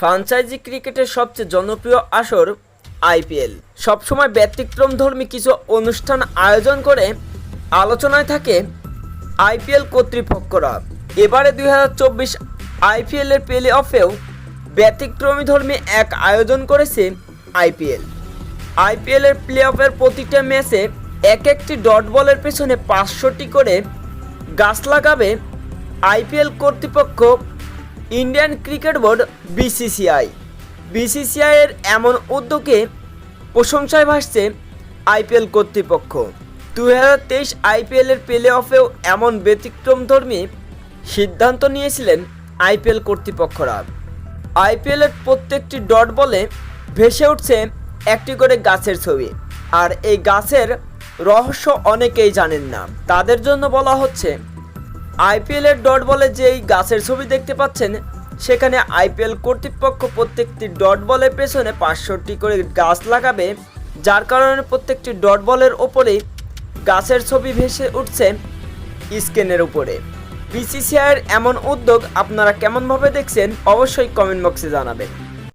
Franchise ক্রিকেটের সবচেয়ে জনপ্রিয় আসর আইপিএল। সবসময় ব্যতিক্রমধর্মী কিছু অনুষ্ঠান আয়োজন করে আলোচনায় থাকে আইপিএল কর্তৃপক্ষরা। এবারে দুই হাজার চব্বিশ আইপিএলের প্লে অফেও ব্যতিক্রমী ধর্মী এক আয়োজন করেছে আইপিএল। আইপিএলের প্লে অফের প্রতিটা ম্যাচে এক একটি ডট বলের পেছনে পাঁচশোটি করে গাছ লাগাবে আইপিএল কর্তৃপক্ষ Indian cricket board BCCI BCCI এর এমন উদ্যোগে প্রশংসায় ভাসছে আইপিএল কর্তৃপক্ষ। দু হাজার তেইশ আইপিএলের প্লে অফেও এমন ব্যতিক্রমধর্মী সিদ্ধান্ত নিয়েছিলেন আইপিএল কর্তৃপক্ষরা। আইপিএলের প্রত্যেকটি ডট বলে ভেসে উঠছে একটি করে গাছের ছবি। আর এই গাছের রহস্য অনেকেই জানেন না। তাদের জন্য বলা হচ্ছে আইপিএলের ডট বলে যে এই গাছের ছবি দেখতে পাচ্ছেন, সেখানে আইপিএল কর্তৃপক্ষ প্রত্যেকটি ডট বলের পেছনে পাঁচশোটি করে গাছ লাগাবে, যার কারণে প্রত্যেকটি ডট বলের ওপরে গাছের ছবি ভেসে উঠছে স্ক্রিনের উপরে। বিসিসিআইয়ের এমন উদ্যোগ আপনারা কেমনভাবে দেখছেন, অবশ্যই কমেন্ট বক্সে জানাবেন।